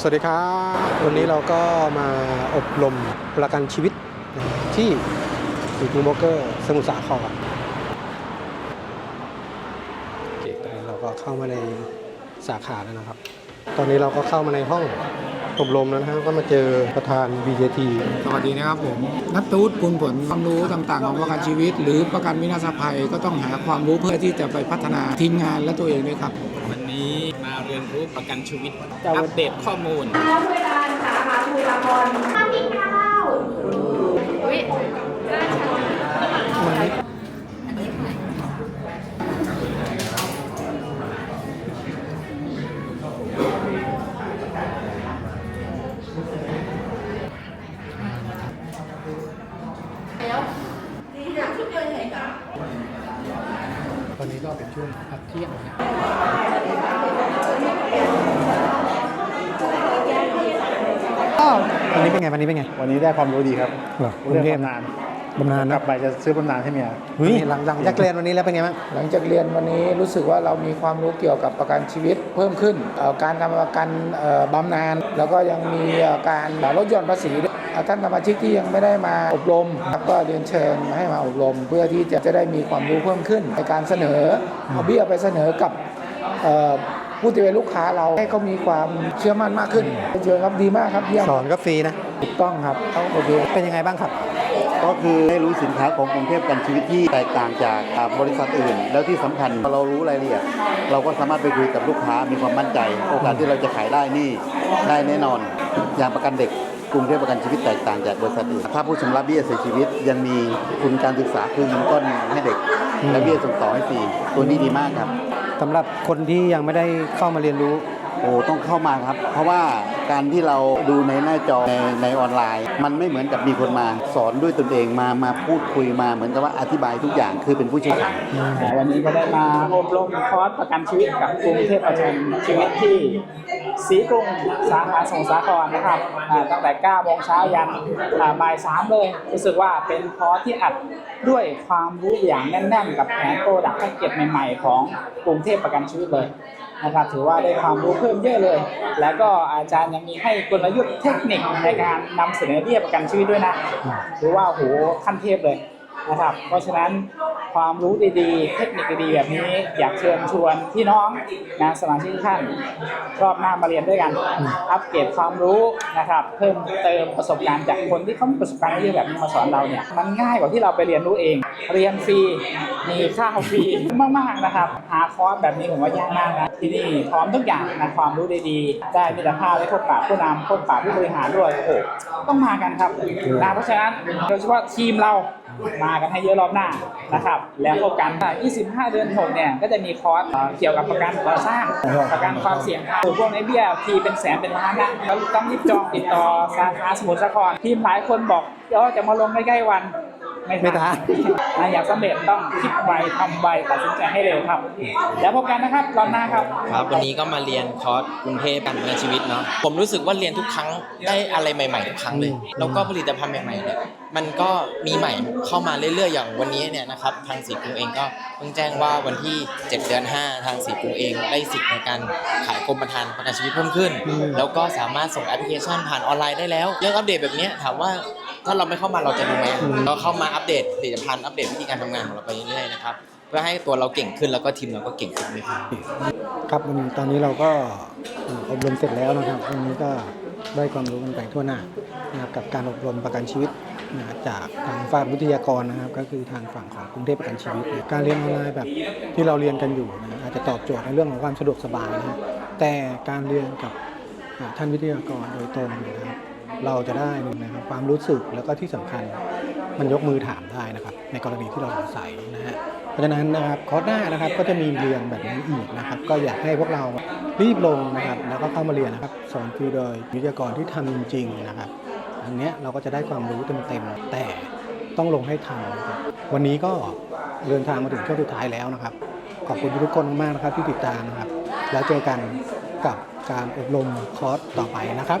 สวัสดีครับ วันนี้เราก็มาอบรมประกันชีวิตที่สีกรุงโบเกอร์สมุทรสาครโอเคตอนนี้เราก็เข้ามาในสาขาแล้วนะครับ ตอนนี้เราก็เข้ามาในห้องอบรมแล้วนะครับก็มาเจอประธาน BJT สวัสดีนะครับผมนัทตูดคุณผลความรู้ต่างๆ ของประกันชีวิต หรือประกันวินาศภัยก็ต้องหาความรู้เพื่อที่จะไปพัฒนาทีมงานและตัวเองด้วยครับ เรียนรู้ประกันชีวิต อัปเดตข้อมูลข้าวเวลาสาขาบุรพรข้าวพริกข้าวอุ้ยราชตอนนี้ก็เป็นช่วงพักเที่ยงนะ วันนี้เป็นไงวันนี้เป็นไง วันนี้ได้ความรู้ดีครับเหรอกรุเรื่องงเทพบำนาญบำนาญกนะลับไปจะซื้อบำนาญให้เมียเฮ้ยหลังหลังจากเรียนวันนี้แล้วเป็นไงบ้างหลังจากเรียนวันนี้รู้สึกว่าเรามีความรู้เกี่ยวกับประกันชีวิตเพิ่มขึ้นเอ่อการทำประกันเอ่อบำนาญแล้วก็ยังมีเอ่อการลดหย่อนภาษีด้วยเอ่อท่านสมาชิกที่ยังไม่ได้มาอบรมครับก็เรียนเชิญมาให้มาอบรม เพื่อที่จะจะได้มีความรู้เพิ่มขึ้นในการเสนอเอาเบี้ยไปเสนอกับเอ่อ ผู้ที่เป็นลูกค้าเราให้เขามีความเชื่อมั่นมากขึ้นเชิญครับดีมากครับเยี่ยมสอนก็ฟรีนะถูกต้องครับเขาโอเคเป็นยังไงบ้างครับ ก็คือให้รู้สินค้าของกรุงเทพประกันชีวิตที่แตกต่างจากอ่าบริษัทอื่น แล้วที่สำคัญพอเรารู้รายละเอียดเราก็สามารถไปคุยกับลูกค้ามีความมั่นใจ โอกาสที่เราจะขายได้นี่ได้แน่นอนอย่างประกันเด็กกรุงเทพประกันชีวิตแตกต่างจากบริษัทอื่น ถ้าผู้ชำระเบี้ยเสียชีวิต ยังมีทุนการศึกษาคือเงินต้นให้เด็ก และเบี้ยส่งต่อให้ฟรี ตัวนี้ดีมากครับ สำหรับคนที่ยังไม่ได้เข้ามาเรียนรู้ โอ้ต้องเข้ามาครับ เพราะว่าการที่เราดูในหน้าจอในในออนไลน์ มันไม่เหมือนกับมีคนมาสอนด้วยตนเองมามาพูดคุยมาเหมือนกับว่าอธิบายทุกอย่างคือเป็นผู้เชี่ยวชาญวันนี้ก็ได้มาอบรมคอร์สประกันชีวิตกับกรุงเทพประกันชีวิตที่สีกรุงสาขาสมุทรสาครนะครับอ่าตั้งแต่9โมงเช้ายันอ่าบ่าย3เลยรู้สึกว่าเป็นคอร์สที่อัดด้วยความรู้อย่างแน่นๆ กับแผนโปรดักต์แพ็กเกจใหม่ ๆ ของกรุงเทพประกันชีวิตเลย นะครับถือว่าได้ความรู้เพิ่มเยอะเลย แล้วก็อาจารย์ยังมีให้กลยุทธ์เทคนิคในการนำเสนอเบี้ยประกันชีวิตด้วยนะถือว่าโหขั้นเทพเลยนะครับ เพราะฉะนั้นความรู้ดีๆ เทคนิคดีๆแบบนี้อยากเชิญชวนพี่น้องนะสมาชิกทุกท่านรอบหน้ามาเรียนด้วยกัน อัปเกรดความรู้นะครับ เพิ่มเติมประสบการณ์จากคนที่เขามีประสบการณ์เยอะแบบนี้มาสอนเราเนี่ยมันง่ายกว่าที่เราไปเรียนรู้เอง เรียนฟรีมีข้าวฟรีมากๆนะครับหาคอร์สแบบนี้ผมว่ายากมากนะที่นี่พร้อมทุกอย่างนะความรู้ดีๆได้มิตรภาพได้พบปะผู้นำพบปะผู้บริหารด้วยโอ้โหต้องมากันครับนะเพราะฉะนั้นโดยเฉพาะทีมเรามากันให้เยอะรอบหน้านะครับ แล้วพบกัน 25 เดือน6เนี่ย ก็จะมีคอร์สเกี่ยวกับประกันก่อสร้าง ประกันความเสี่ยงภัยพวกในเบี้ยทีเป็นแสนเป็นล้านนะแล้วต้องรีบจองติดต่อสาขาสมุทรสาครทีมหลายคนบอกเดี๋ยวจะมาลงใกล้ๆวัน ไม่ไม่ทัทันนนะอยากสำเร็จต้องคิดไวทำไวตัดสินใจให้เร็วครับ แล้วพบกันนะครับรอบหน้าครับ ครับ วันนี้ก็มาเรียนคอร์สกรุงเทพการประกันชีวิตเนาะผมรู้สึกว่าเรียนทุกครั้งได้อะไรใหม่ๆทุกครั้งเลยแล้วก็ผลิตภัณฑ์ใหม่ๆเนี่ยมันก็มีใหม่เข้ามาเรื่อยๆอย่างวันนี้เนี่ยนะครับทางสีกรุงเองก็เพิ่งแจ้งว่าวันที่ 7 เดือน 5 ทางสีกรุงเองได้สิทธิ์ในการขายกรมธรรม์ประกันชีวิตเพิ่มขึ้น แล้วก็สามารถส่งแอปพลิเคชันผ่านออนไลน์ได้แล้วเรื่องอัปเดตแบบเนี้ยถามว่า ถ้าเราไม่เข้ามาเราจะรู้ไหมเราเข้ามาอัปเดตผลิตภัณฑ์อัปเดตวิธีการทำงานของเราไปเรื่อยๆนะครับเพื่อให้ตัวเราเก่งขึ้นแล้วก็ทีมเราก็เก่งขึ้นด้วยครับครับวันตอนนี้เราก็อบรมเสร็จแล้วนะครับวันนี้ก็ได้ความรู้กันไปทั่วหน้านะครับกับการอบรมประกันชีวิตนะจากทางฝ่ายวิทยากรนะครับ ก็คือทางฝั่งของกรุงเทพประกันชีวิต การเรียนออนไลน์แบบที่เราเรียนกันอยู่นะอาจจะตอบโจทย์ในเรื่องของความสะดวกสบายนะแต่การเรียนกับท่านวิทยากรโดยตรงนะครับ เราจะได้นะครับความรู้สึกแล้วก็ที่สำคัญมันยกมือถามได้นะครับ ในกรณีที่เราสงสัยนะฮะเพราะฉะนั้นนะครับคอร์สหน้านะครับก็จะมีเรียนแบบนี้อีกนะครับ ก็อยากให้พวกเรารีบลงนะครับแล้วก็เข้ามาเรียนนะครับสอนฟรีโดยวิทยากรที่ทำจริงๆนะครับอันเนี้ยเราก็จะได้ความรู้เต็มๆแต่ต้องลงให้ทันนะครับวันนี้ก็เดินทางมาถึงช่วงสุดท้ายแล้วนะครับ ขอบคุณทุกคนมากๆนะครับที่ติดตามนะครับ แล้วเจอกันกับการอบรมคอร์สต่อไปนะครับ